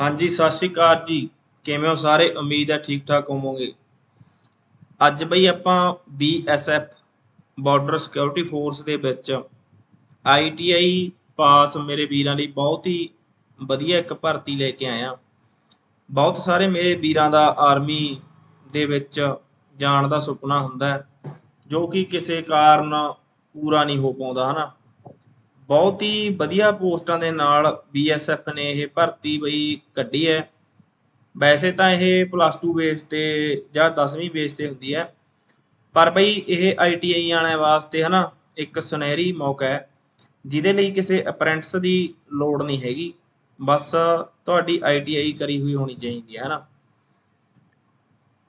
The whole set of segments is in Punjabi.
ਹਾਂਜੀ, ਸਤਿ ਸ਼੍ਰੀ ਅਕਾਲ ਜੀ। ਕਿਵੇਂ ਹੋ ਸਾਰੇ? ਉਮੀਦ ਹੈ ਠੀਕ ਠਾਕ ਹੋਵੋਗੇ। ਅੱਜ ਬਈ ਆਪਾਂ BSF ਬਾਰਡਰ ਸਿਕਿਉਰਿਟੀ ਫੋਰਸ ਦੇ ਵਿੱਚ ITI ਪਾਸ ਮੇਰੇ ਵੀਰਾਂ ਲਈ ਬਹੁਤ ਹੀ ਵਧੀਆ ਇੱਕ ਭਰਤੀ ਲੈ ਕੇ ਆਇਆ। ਬਹੁਤ ਸਾਰੇ ਮੇਰੇ ਵੀਰਾਂ ਦਾ ਆਰਮੀ ਦੇ ਵਿੱਚ ਜਾਣ ਦਾ ਸੁਪਨਾ ਹੁੰਦਾ ਜੋ ਕਿ ਕਿਸੇ ਕਾਰਨ ਪੂਰਾ ਨਹੀਂ ਹੋ ਪਾਉਂਦਾ, ਹਨਾ। ਬਹੁਤ ਹੀ ਵਧੀਆ ਪੋਸਟਾਂ ਦੇ ਨਾਲ BSF ਨੇ ਇਹ ਭਰਤੀ ਬਈ ਕੱਢੀ ਹੈ। ਵੈਸੇ ਤਾਂ ਇਹ ਪਲੱਸ 2 ਬੇਸ ਤੇ ਜਾਂ 10ਵੀਂ ਬੇਸ ਤੇ ਹੁੰਦੀ ਹੈ। ਪਰ ਬਈ ਇਹ ITI ਵਾਲਿਆਂ ਵਾਸਤੇ ਹਨਾ, ਇੱਕ ਸੁਨਹਿਰੀ ਮੌਕਾ ਹੈ, ਜਿਹਦੇ ਲਈ ਕਿਸੇ ਅਪ੍ਰੈਂਟਿਸ ਦੀ ਲੋੜ ਨਹੀਂ ਹੈਗੀ। ਬਸ ਤੁਹਾਡੀ ITI ਕਰੀ ਹੋਈ ਹੋਣੀ ਚਾਹੀਦੀ ਹੈ ਹਨਾ।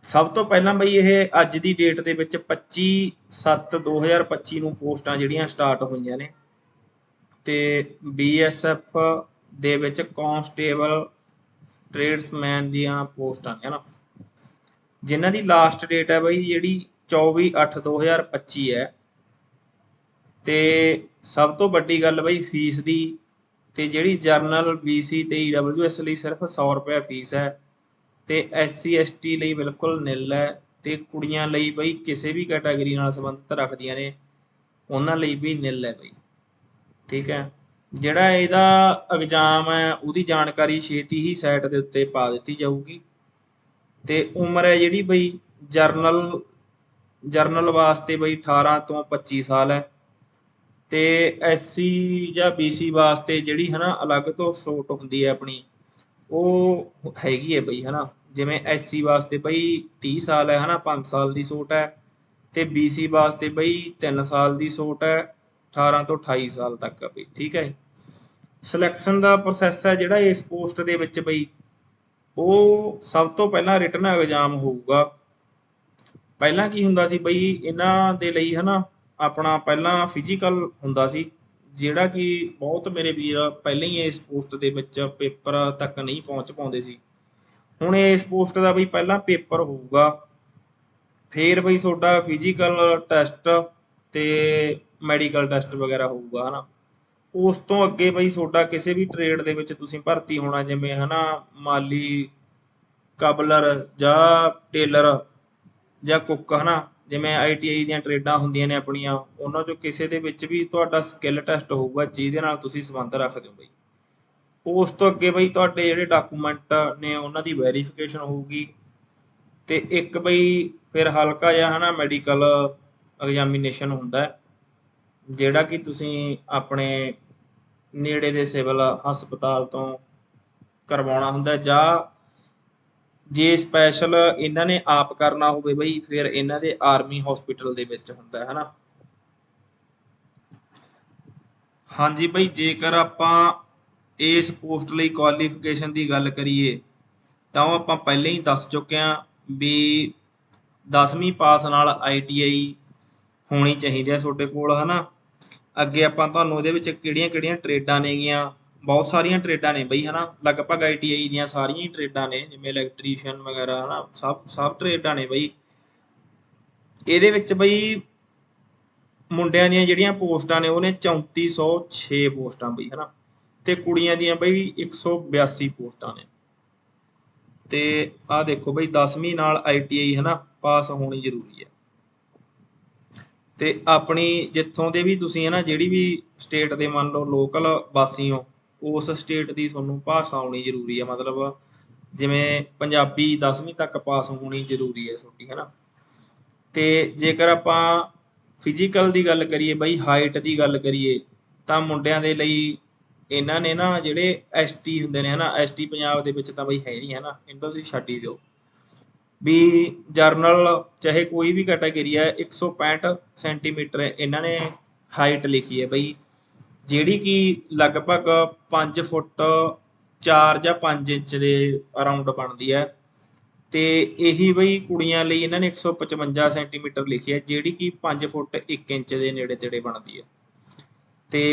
ਸਭ ਤੋਂ ਪਹਿਲਾਂ ਬਈ ਇਹ ਅੱਜ ਦੀ ਡੇਟ ਦੇ ਵਿੱਚ 25 7 2025 ਨੂੰ ਪੋਸਟਾਂ ਜਿਹੜੀਆਂ ਸਟਾਰਟ ਹੋਈਆਂ ਨੇ। ਤੇ BSF ਦੇ ਵਿੱਚ ਕਾਂਸਟੇਬਲ ਟ੍ਰੇਡਸਮੈਨ ਦੀਆਂ ਪੋਸਟਾਂ ਨੇ ਨਾ। ਜਿਨ੍ਹਾਂ ਦੀ ਲਾਸਟ ਡੇਟ ਹੈ ਬਈ, ਜਿਹੜੀ 24/8/2025 ਹੈ। ਤੇ ਸਭ ਤੋਂ ਵੱਡੀ ਗੱਲ ਬਈ ਫੀਸ ਦੀ। ਤੇ ਜਿਹੜੀ ਜਰਨਲ BC ਤੇ EWS ਲਈ ਸਿਰਫ 100 ਰੁਪਏ ਫੀਸ ਹੈ। ਤੇ SC ST ਲਈ ਬਿਲਕੁਲ ਨਿਲ ਹੈ। ਤੇ ਕੁੜੀਆਂ ਲਈ ਬਈ, ਕਿਸੇ ਵੀ ਕੈਟਾਗਰੀ ਨਾਲ ਸੰਬੰਧਿਤ ਰੱਖਦੀਆਂ ਨੇ, ਉਹਨਾਂ ਲਈ ਵੀ ਨਿਲ ਹੈ ਬਈ। ਠੀਕ ਹੈ। ਜਿਹੜਾ ਇਹਦਾ ਐਗਜ਼ਾਮ ਹੈ, ਉਹਦੀ ਜਾਣਕਾਰੀ ਛੇਤੀ ਹੀ ਸਾਈਟ ਦੇ ਉੱਤੇ ਪਾ ਦਿੱਤੀ ਜਾਊਗੀ। ਤੇ ਉਮਰ ਹੈ ਜਿਹੜੀ ਬਈ ਜਰਨਲ ਜਰਨਲ ਵਾਸਤੇ ਬਈ 18 ਤੋਂ 25 ਸਾਲ ਹੈ। ਤੇ ਐਸਸੀ ਜਾਂ ਬੀਸੀ ਵਾਸਤੇ ਜਿਹੜੀ ਹਨਾ, ਅਲੱਗ ਤੋਂ ਸੋਟ ਹੁੰਦੀ ਹੈ ਆਪਣੀ, ਉਹ ਹੈਗੀ ਹੈ ਬਈ ਹਨਾ। ਜਿਵੇਂ ਐਸਸੀ ਵਾਸਤੇ ਬਈ 30 ਸਾਲ ਹੈ ਹਨਾ 5 ਸਾਲ ਦੀ ਸੋਟ ਹੈ। ਤੇ ਬੀਸੀ ਵਾਸਤੇ ਬਈ 3 ਸਾਲ ਦੀ ਸੋਟ ਹੈ। 18 ਤੋਂ 28 ਸਾਲ ਤੱਕ ਬਈ, ਠੀਕ ਹੈ ਸਿਲੈਕਸ਼ਨ ਦਾ ਪ੍ਰੋਸੈਸ ਹੈ ਜਿਹੜਾ ਇਸ ਪੋਸਟ ਦੇ ਵਿੱਚ ਬਈ, ਉਹ ਸਭ ਤੋਂ ਪਹਿਲਾਂ ਰਿਟਨ ਐਗਜ਼ਾਮ ਹੋਊਗਾ। ਪਹਿਲਾਂ ਕੀ ਹੁੰਦਾ ਸੀ ਬਈ, ਇਹਨਾਂ ਦੇ ਲਈ ਹਨਾ, ਆਪਣਾ ਪਹਿਲਾਂ ਫਿਜ਼ੀਕਲ ਹੁੰਦਾ ਸੀ, ਜਿਹੜਾ ਕਿ ਬਹੁਤ ਮੇਰੇ ਵੀਰ ਪਹਿਲਾਂ ਹੀ ਇਸ ਪੋਸਟ ਦੇ ਵਿੱਚ ਪੇਪਰ ਤੱਕ ਨਹੀਂ ਪਹੁੰਚ ਪਾਉਂਦੇ ਸੀ। ਹੁਣ ਇਸ ਪੋਸਟ ਦਾ ਬਈ ਪਹਿਲਾਂ ਪੇਪਰ ਹੋਊਗਾ। ਫੇਰ ਬਈ ਤੁਹਾਡਾ ਫਿਜ਼ੀਕਲ ਟੈਸਟ ਤੇ ਮੈਡੀਕਲ ਟੈਸਟ ਵਗੈਰਾ ਹੋਊਗਾ, ਹਨਾ? ਉਸ ਤੋਂ ਅੱਗੇ ਬਈ ਤੁਹਾਡਾ ਕਿਸੇ ਵੀ ਟ੍ਰੇਡ ਦੇ ਵਿੱਚ ਤੁਸੀਂ ਭਰਤੀ ਹੋਣਾ, ਜਿਵੇਂ ਹਨਾ, ਮਾਲੀ ਕਬਲਰ ਜਾਂ ਟੇਲਰ ਜਾਂ ਕੁੱਕ, ਹਨਾ? ਜਿਵੇਂ ਆਈਟੀਆਈ ਦੀਆਂ ਟ੍ਰੇਡਾਂ ਹੁੰਦੀਆਂ ਨੇ ਆਪਣੀਆਂ, ਉਹਨਾਂ ਚੋਂ ਕਿਸੇ ਦੇ ਵਿੱਚ ਵੀ ਤੁਹਾਡਾ ਸਕਿੱਲ ਟੈਸਟ ਹੋਊਗਾ, ਜਿਹਦੇ ਨਾਲ ਤੁਸੀਂ ਸੰਬੰਧ ਰੱਖਦੇ ਹੋ ਬਈ। ਉਸ ਤੋਂ ਅੱਗੇ ਬਈ ਤੁਹਾਡੇ ਜਿਹੜੇ ਡਾਕੂਮੈਂਟ ਨੇ, ਉਹਨਾਂ ਦੀ ਵੈਰੀਫਿਕੇਸ਼ਨ ਹੋਊਗੀ। ਤੇ ਇੱਕ ਬਈ ਫਿਰ ਹਲਕਾ ਜਿਹਾ, ਹਨਾ ਮੈਡੀਕਲ ਐਗਜ਼ਾਮੀਨੇਸ਼ਨ ਹੁੰਦਾ। ਹੈ ਜਿਹੜਾ ਕਿ ਤੁਸੀਂ ਆਪਣੇ ਨੇੜੇ ਦੇ ਸਿਵਲ ਹਸਪਤਾਲ ਤੋਂ ਕਰਵਾਉਣਾ ਹੁੰਦਾ ਜਾਂ ਜੇ ਸਪੈਸ਼ਲ ਇਹਨਾਂ ਨੇ ਆਪ ਕਰਨਾ ਹੋਵੇ ਬਈ, ਫਿਰ ਇਹਨਾਂ ਦੇ ਆਰਮੀ ਹਸਪੀਟਲ ਦੇ ਵਿੱਚ ਹੁੰਦਾ ਹੈ, ਹਨਾ? ਹਾਂਜੀ ਬਈ, ਜੇਕਰ ਆਪਾਂ ਇਸ ਪੋਸਟ ਲਈ ਕੁਆਲੀਫਿਕੇਸ਼ਨ ਦੀ ਗੱਲ ਕਰੀਏ, ਤਾਂ ਉਹ ਆਪਾਂ ਪਹਿਲਾਂ ਹੀ ਦੱਸ ਚੁੱਕੇ ਹਾਂ ਵੀ 10ਵੀਂ ਪਾਸ ਨਾਲ ਆਈਟੀਆਈ ਹੋਣੀ ਚਾਹੀਦੀ ਹੈ ਤੁਹਾਡੇ ਕੋਲ, ਹਨਾ? ਅੱਗੇ ਆਪਾਂ ਤੁਹਾਨੂੰ ਇਹਦੇ ਵਿੱਚ ਕਿਹੜੀਆਂ-ਕਿਹੜੀਆਂ ਟ੍ਰੇਡਾਂ ਨੇਗੀਆਂ? ਬਹੁਤ ਸਾਰੀਆਂ ਟ੍ਰੇਡਾਂ ਨੇ ਬਈ, ਹਨਾ? ਲਗਭਗ ਆਈਟੀਆਈ ਦੀਆਂ ਸਾਰੀਆਂ ਹੀ ਟ੍ਰੇਡਾਂ ਨੇ, ਜਿਵੇਂ ਇਲੈਕਟ੍ਰੀਸ਼ੀਅਨ ਵਗੈਰਾ, ਹਨਾ? ਸਭ ਸਭ ਟ੍ਰੇਡਾਂ ਨੇ ਬਈ। ਇਹਦੇ ਵਿੱਚ ਬਈ ਮੁੰਡਿਆਂ ਦੀਆਂ ਜਿਹੜੀਆਂ ਪੋਸਟਾਂ ਨੇ, ਉਹਨੇ 3406 ਪੋਸਟਾਂ ਬਈ, ਹਨਾ? ਤੇ ਕੁੜੀਆਂ ਦੀਆਂ ਬਈ 182 ਪੋਸਟਾਂ ਨੇ। ਤੇ ਆਹ ਦੇਖੋ ਬਈ 10ਵੀਂ ਨਾਲ ਆਈਟੀਆਈ ਹਨਾ? ਪਾਸ ਹੋਣੀ ਜ਼ਰੂਰੀ ਹੈ ਅਤੇ ਆਪਣੀ ਜਿੱਥੋਂ ਦੇ ਵੀ ਤੁਸੀਂ ਹੈ ਨਾ, ਜਿਹੜੀ ਵੀ ਸਟੇਟ ਦੇ ਮੰਨ ਲਓ ਲੋਕਲ ਵਾਸੀ ਹੋ, ਉਸ ਸਟੇਟ ਦੀ ਤੁਹਾਨੂੰ ਭਾਸ਼ਾ ਆਉਣੀ ਜ਼ਰੂਰੀ ਹੈ ਮਤਲਬ ਜਿਵੇਂ ਪੰਜਾਬੀ 10ਵੀਂ ਤੱਕ ਪਾਸ ਹੋਣੀ ਜ਼ਰੂਰੀ ਹੈ ਤੁਹਾਡੀ, ਹੈ ਨਾ। ਤੇ ਜੇਕਰ ਆਪਾਂ ਫਿਜ਼ੀਕਲ ਦੀ ਗੱਲ ਕਰੀਏ ਬਈ ਹਾਈਟ ਦੀ ਗੱਲ ਕਰੀਏ, ਤਾਂ ਮੁੰਡਿਆਂ ਦੇ ਲਈ ਇਹਨਾਂ ਨੇ ਨਾ ਜਿਹੜੇ ਐਸਟੀ ਹੁੰਦੇ ਨੇ ਹਨਾ ਐਸਟੀ ਪੰਜਾਬ ਦੇ ਵਿੱਚ ਤਾਂ ਬਈ ਹੈ ਨਹੀਂ ਹਨਾ ਇਹਨਾਂ ਤੁਸੀਂ ਛੱਡ ਹੀ ਦਿਓ। ਵੀ ਜਰਨਲ ਚਾਹੇ ਕੋਈ ਵੀ ਕੈਟਾਗਰੀ ਹੈ 165 ਸੈਂਟੀਮੀਟਰ ਇਹਨਾਂ ਨੇ ਹਾਈਟ ਲਿਖੀ ਹੈ ਬਈ, ਜਿਹੜੀ ਕਿ ਲਗਭਗ 5 ਫੁੱਟ 4 ਜਾਂ 5 ਇੰਚ ਦੇ ਅਰਾਊਂਡ ਬਣਦੀ ਹੈ। ਤੇ ਇਹੀ ਬਈ ਕੁੜੀਆਂ ਲਈ ਇਹਨਾਂ ਨੇ 155 ਸੈਂਟੀਮੀਟਰ ਲਿਖੀ ਹੈ, ਜਿਹੜੀ ਕਿ 5 ਫੁੱਟ 1 ਇੰਚ ਦੇ ਨੇੜੇ ਤੇੜੇ ਬਣਦੀ ਹੈ। ਤੇ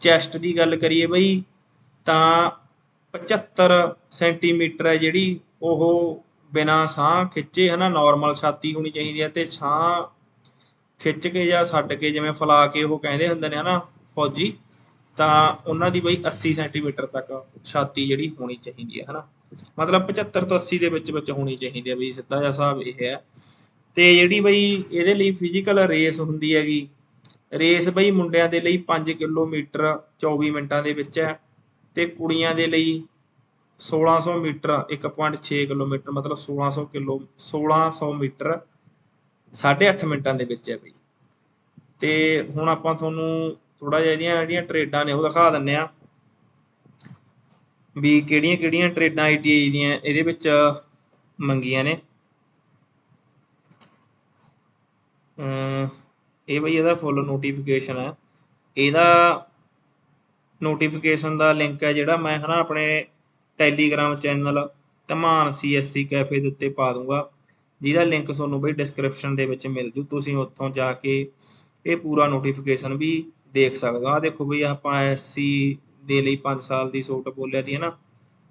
ਚੈਸਟ ਦੀ ਗੱਲ ਕਰੀਏ ਬਈ, ਤਾਂ 75 ਸੈਂਟੀਮੀਟਰ ਹੈ ਜਿਹੜੀ ਉਹ ਬਿਨਾਂ ਸਾਹ ਖਿੱਚੇ, ਹਨਾ ਨਾਰਮਲ ਛਾਤੀ ਹੋਣੀ ਚਾਹੀਦੀ ਹੈ ਤੇ ਸਾਹ ਖਿੱਚ ਕੇ ਜਾਂ ਛੱਡ ਕੇ ਜਿਵੇਂ ਫਲਾ ਕੇ ਉਹ ਕਹਿੰਦੇ ਹੁੰਦੇ ਨੇ, ਹਨਾ, ਫੌਜੀ, ਤਾਂ ਉਹਨਾਂ ਦੀ ਬਈ 80 ਸੈਂਟੀਮੀਟਰ ਤੱਕ ਛਾਤੀ ਜਿਹੜੀ ਹੋਣੀ ਚਾਹੀਦੀ ਹੈ, ਹਨਾ। ਮਤਲਬ 75 ਤੋਂ 80 ਦੇ ਵਿੱਚ ਵਿੱਚ ਹੋਣੀ ਚਾਹੀਦੀ ਹੈ ਬਈ, ਸਿੱਧਾ ਜਿਹਾ ਹਿਸਾਬ ਇਹ ਹੈ। ਤੇ ਜਿਹੜੀ ਬਈ ਇਹਦੇ ਲਈ ਫਿਜ਼ੀਕਲ ਰੇਸ ਹੁੰਦੀ ਹੈਗੀ ਰੇਸ ਬਈ ਮੁੰਡਿਆਂ ਦੇ ਲਈ 5 ਕਿਲੋਮੀਟਰ 24 ਮਿੰਟਾਂ ਦੇ ਵਿੱਚ ਹੈ ਤੇ ਕੁੜੀਆਂ ਦੇ ਲਈ 1600 ਮੀਟਰ 1.6 ਕਿਲੋਮੀਟਰ, ਮਤਲਬ 1600 ਕਿਲੋ 1600 ਮੀਟਰ 8.5 ਮਿੰਟਾਂ ਦੇ ਵਿੱਚ ਹੈ ਬਈ। ਤੇ ਹੁਣ ਆਪਾਂ ਤੁਹਾਨੂੰ ਥੋੜਾ ਜਿਹਾ ਇਹਦੀਆਂ ਜਿਹੜੀਆਂ ਟ੍ਰੇਡਾਂ ਨੇ ਉਹ ਦਿਖਾ ਦਿੰਨੇ ਆ ਵੀ ਕਿਹੜੀਆਂ ਕਿਹੜੀਆਂ ਟ੍ਰੇਡਾਂ ਆਈਟੀਆਈ ਦੀਆਂ ਇਹਦੇ ਵਿੱਚ ਮੰਗੀਆਂ ਨੇ। ਇਹ ਬਈ ਇਹਦਾ ਫੁੱਲ ਨੋਟੀਫਿਕੇਸ਼ਨ ਹੈ। ਇਹਦਾ ਨੋਟੀਫਿਕੇਸ਼ਨ ਦਾ ਲਿੰਕ ਹੈ ਜਿਹੜਾ ਮੈਂ ਹਨਾ ਆਪਣੇ Telegram channel Dhaman CSC cafe ਦੇ ਉੱਤੇ ਪਾ ਦੂੰਗਾ। ਜਿਹਦਾ ਲਿੰਕ ਤੁਹਾਨੂੰ ਬਈ ਡਿਸਕ੍ਰਿਪਸ਼ਨ ਦੇ ਵਿੱਚ ਮਿਲ ਜੂ। ਤੁਸੀਂ ਉੱਥੋਂ ਜਾ ਕੇ ਇਹ ਪੂਰਾ ਨੋਟੀਫਿਕੇਸ਼ਨ ਵੀ ਦੇਖ ਸਕਦੇ ਹੋ। ਆ ਦੇਖੋ ਬਈ ਆਪਾਂ ਐਸਸੀ ਦੇ ਲਈ 5 ਸਾਲ ਦੀ ਸੋਟ ਬੋਲਿਆ ਦੀ ਹੈ ਨਾ।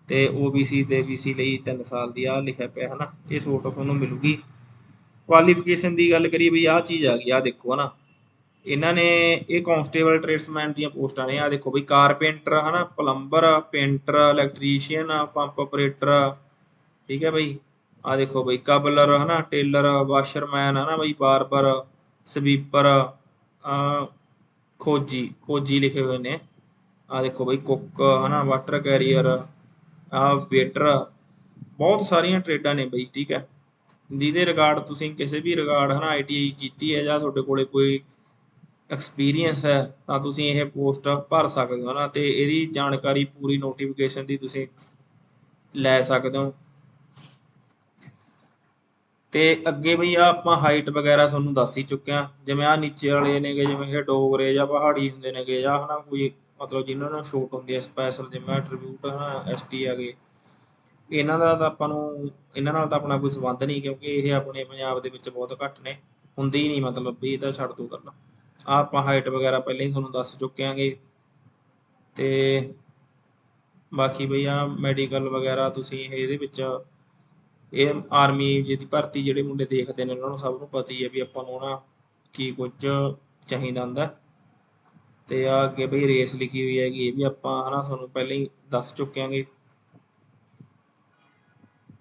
ਤੇ OBC ਤੇ BC ਲਈ 3 ਸਾਲ ਦੀ ਆ ਲਿਖਿਆ ਪਿਆ ਹੈ ਨਾ। ਇਹ ਸੋਟ ਤੁਹਾਨੂੰ ਮਿਲੂਗੀ। ਕੁਆਲੀਫਿਕੇਸ਼ਨ ਦੀ ਗੱਲ ਕਰੀਏ ਬਈ ਆਹ ਚੀਜ਼ ਆ ਗਈ। ਆ ਦੇਖੋ ਹਨਾ ਇਹਨਾਂ ਨੇ ਇਹ ਕਾਂਸਟੇਬਲ ਟ੍ਰੇਡਸਮੈਨ ਦੀਆਂ ਪੋਸਟਾਂ ਨੇ। ਆ ਦੇਖੋ ਬਈ ਕਾਰਪੈਂਟਰ ਹਨਾ plumber painter electrician pump operator ਠੀਕ ਹੈ ਬਈ। ਆ ਦੇਖੋ ਬਈ ਕਬਲਰ ਹਨਾ ਟੇਲਰ ਵਾਸ਼ਰਮੈਨ ਹਨਾ ਬਈ ਬਾਰਬਰ ਸਵੀਪਰ ਖੋਜੀ ਖੋਜੀ ਲਿਖੇ ਹੋਏ ਨੇ। ਆ ਦੇਖੋ ਬਈ ਕੁੱਕ ਹਨਾ ਵਾਟਰ ਕੈਰੀਅਰ ਆ ਵੇਟਰ ਬਹੁਤ ਸਾਰੀਆਂ ਟ੍ਰੇਡਾਂ ਨੇ ਬਈ, ਠੀਕ ਹੈ। ਜਿਹਦੇ ਰਿਗਾਰਡ ਤੁਸੀਂ ਕਿਸੇ ਵੀ ਰਿਗਾਰਡ ਹਨਾ ਆਈਟੀਆਈ ਕੀਤੀ ਹੈ ਜਾਂ ਤੁਹਾਡੇ ਕੋਲੇ ਕੋਈ ਐਕਸਪੀਰੀਅੰਸ ਹੈ, ਤਾਂ ਤੁਸੀਂ ਇਹ ਪੋਸਟ ਭਰ ਸਕਦੇ ਹੋ ਨਾ ਤੇ ਇਹਦੀ ਜਾਣਕਾਰੀ, ਪੂਰੀ ਨੋਟੀਫਿਕੇਸ਼ਨ ਦੀ ਤੁਸੀਂ ਲੈ ਸਕਦੇ ਹੋ। ਤੇ ਅੱਗੇ ਬਈ ਆ ਆਪਾਂ ਹਾਈਟ ਵਗੈਰਾ ਤੁਹਾਨੂੰ ਦੱਸ ਹੀ ਚੁੱਕੇ ਆ ਜਿਵੇਂ ਆ ਨੀਚੇ ਵਾਲੇ ਨੇਗੇ, ਜਿਵੇਂ ਇਹ ਡੋਗਰੇ ਜਾਂ ਪਹਾੜੀ ਹੁੰਦੇ ਨੇਗੇ ਜਾਂ ਹਨਾ ਕੋਈ ਮਤਲਬ ਜਿਨ੍ਹਾਂ ਨੂੰ ਛੋਟ ਹੁੰਦੀ ਹੈ ਸਪੈਸ਼ਲ ਜਿਵੇਂ ਐਟਰੀਬਿਊਟ ਹਨਾ ਐਸਟੀ ਆਗੇ ਇਹਨਾਂ ਦਾ ਤਾਂ ਆਪਾਂ ਨੂੰ, ਇਹਨਾਂ ਨਾਲ ਤਾਂ ਆਪਣਾ ਕੋਈ ਸੰਬੰਧ ਨਹੀਂ ਕਿਉਂਕਿ ਇਹ ਆਪਣੇ ਪੰਜਾਬ ਦੇ ਵਿੱਚ ਬਹੁਤ ਘੱਟ ਨੇ। ਹੁੰਦੀ ਹੀ ਨਹੀਂ ਮਤਲਬ ਵੀ ਇਹ ਤਾਂ ਛੱਡ ਦੋ ਕਰਨਾ ਆਪਾਂ ਹਾਈਟ ਵਗੈਰਾ ਪਹਿਲਾਂ ਹੀ ਤੁਹਾਨੂੰ ਦੱਸ ਚੁੱਕੇ ਆਂਗੇ। ਤੇ ਬਾਕੀ ਬਈ ਆ ਮੈਡੀਕਲ ਵਗੈਰਾ ਤੁਸੀਂ ਇਹਦੇ ਵਿੱਚ, ਇਹ ਆਰਮੀ ਜਿਹਦੀ ਭਰਤੀ ਜਿਹੜੇ ਮੁੰਡੇ ਦੇਖਦੇ ਨੇ, ਉਹਨਾਂ ਨੂੰ ਸਭ ਨੂੰ ਪਤਾ ਹੀ ਹੈ ਵੀ ਆਪਾਂ ਨੂੰ ਨਾ ਕੀ ਕੁਝ ਚਾਹੀਦਾ ਹੁੰਦਾ। ਤੇ ਆ ਅੱਗੇ ਬਈ ਰੇਸ ਲਿਖੀ ਹੋਈ ਹੈਗੀ, ਇਹ ਵੀ ਆਪਾਂ ਹਨਾ ਤੁਹਾਨੂੰ ਪਹਿਲਾਂ ਹੀ ਦੱਸ ਚੁੱਕੇ ਆਂਗੇ।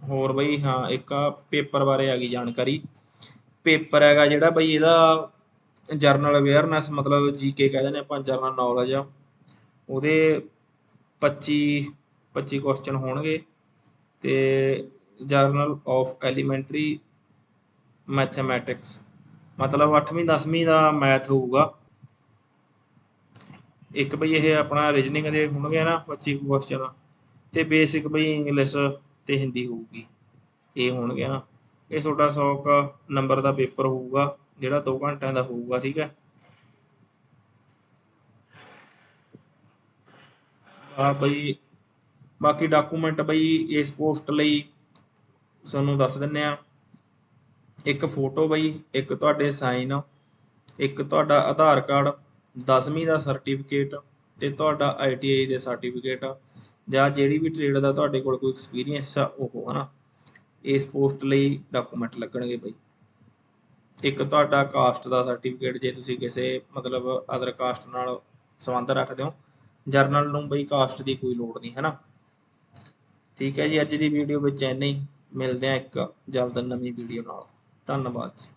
ਹੋਰ ਬਈ ਹਾਂ, ਇੱਕ ਆ ਪੇਪਰ ਬਾਰੇ ਆ ਗਈ ਜਾਣਕਾਰੀ। ਪੇਪਰ ਹੈਗਾ ਜਿਹੜਾ ਬਈ ਇਹਦਾ ਜਰਨਲ ਅਵੇਅਰਨੈਸ ਮਤਲਬ ਜੀਕੇ ਕਹਿੰਦੇ ਨੇ ਆਪਾਂ ਜਰਨਲ ਨੌਲੇਜ ਆ। ਉਹਦੇ 25 25 ਕੁਐਸਚਨ ਹੋਣਗੇ ਤੇ ਜਰਨਲ ਆਫ ਐਲੀਮੈਂਟਰੀ ਮੈਥਮੈਟਿਕਸ ਮਤਲਬ 8ਵੀਂ 10ਵੀਂ ਦਾ ਮੈਥ ਹੋਊਗਾ। ਇੱਕ ਬਈ ਇਹ ਆਪਣਾ ਰੀਜਨਿੰਗ ਦੇ ਹੋਣਗੇ ਨਾ 25 ਕੁਐਸਚਨ ਤੇ ਬੇਸਿਕ ਬਈ ਇੰਗਲਿਸ਼ ਤੇ ਹਿੰਦੀ ਹੋਊਗੀ। ਇਹ ਹੋਣਗੇ ਨਾ। ਇਹ ਤੁਹਾਡਾ 100 ਨੰਬਰ ਦਾ ਪੇਪਰ ਹੋਊਗਾ। ਜਿਹੜਾ 2 ਘੰਟਿਆਂ ਦਾ ਹੋਊਗਾ, ਠੀਕ ਹੈ। ਆ ਬਈ, ਬਾਕੀ ਡਾਕੂਮੈਂਟ ਬਈ ਇਸ ਪੋਸਟ ਲਈ ਤੁਹਾਨੂੰ ਦੱਸ ਦਿੰਨੇ ਆ। ਇੱਕ ਫੋਟੋ ਬਈ, ਇੱਕ ਤੁਹਾਡੇ ਸਾਈਨ ਇੱਕ ਤੁਹਾਡਾ ਆਧਾਰ ਕਾਰਡ 10ਵੀਂ ਦਾ ਸਰਟੀਫਿਕੇਟ ਤੇ ਤੁਹਾਡਾ ਆਈਟੀਆਈ ਦੇ ਸਰਟੀਫਿਕੇਟ ਜਾਂ ਜਿਹੜੀ ਵੀ ਟ੍ਰੇਡ ਦਾ ਤੁਹਾਡੇ ਕੋਲ ਕੋਈ ਐਕਸਪੀਰੀਅੰਸ ਆ, ਉਹ, ਹਨਾ। ਇਸ ਪੋਸਟ ਲਈ ਡਾਕੂਮੈਂਟ ਲੱਗਣਗੇ ਬਈ। ਇੱਕ ਤੁਹਾਡਾ ਕਾਸਟ ਦਾ ਸਰਟੀਫਿਕੇਟ ਜੇ ਤੁਸੀਂ ਕਿਸੇ ਮਤਲਬ ਅਦਰ ਕਾਸਟ ਨਾਲ ਸੰਬੰਧ ਰੱਖਦੇ ਹੋ ਜਰਨਲ ਨੂੰ ਬਈ ਕਾਸਟ ਦੀ ਕੋਈ ਲੋੜ ਨਹੀਂ, ਹੈਨਾ? ਠੀਕ ਹੈ ਜੀ, ਅੱਜ ਦੀ ਵੀਡੀਓ ਵਿੱਚ ਇੰਨਾ ਹੀ। ਮਿਲਦੇ ਆ ਇੱਕ ਜਲਦ ਨਵੀਂ ਵੀਡੀਓ ਨਾਲ। ਧੰਨਵਾਦ ਜੀ।